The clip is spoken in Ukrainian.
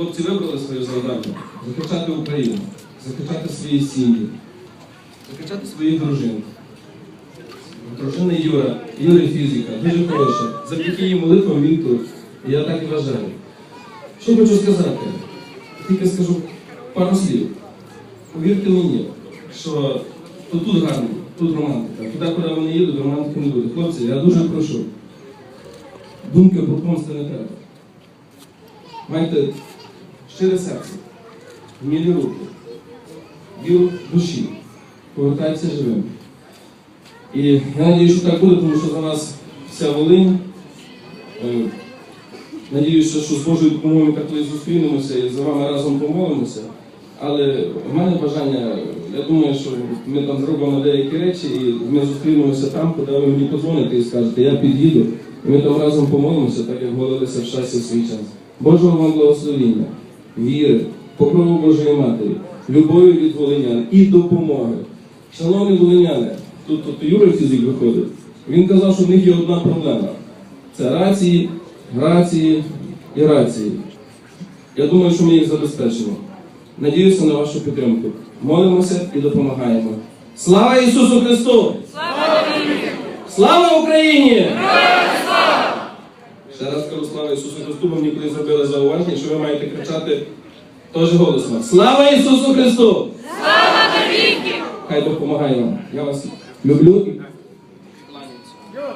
Хлопці вибрали своє завдання захищати Україну, захищати свої сім'ї, захищати своїх дружин. Дружина Юра, Юрій фізика, дуже хороша. Завдяки її молитвам він тут. Я так і вважаю. Що хочу сказати? Тільки скажу пару слів. Повірте мені, що то тут гарно, тут романтика. Туди, куди вони їдуть, романтики не буде. Хлопці, я дуже прошу. Думки про помсти не треба. Майте щире серце, вмілі руки, віру душі, повертайтеся живим. І я надію, що так буде, тому що за нас вся Волинь. Е, Надіюся, що з Божою допомогою коли зустрінемося і за вами разом помолимося. Але в мене бажання, я думаю, що ми там зробимо деякі речі, і ми зустрінемося там, куди ви мені подзвоните і скажете, я під'їду, і ми там разом помолимося, так як молилися в часі в свій час. Божого вам благословіння, віри, покрову Божої Матері, любові від волинян і допомоги. Шановні волиняни, тут, тут Юра фізик виходить. Він казав, що в них є одна проблема. Це рації, грації і рації. Я думаю, що ми їх забезпечимо. Надіюся на вашу підтримку. Молимося і допомагаємо. Слава Ісусу Христу! Слава Україні! Раз кажу Ісусу Христу, бо мені колись зробили зауваження, що ви маєте кричати теж голосно. Слава Ісусу Христу! Слава навіки! Хай Бог допомагає вам. Я вас люблю і кланяюся.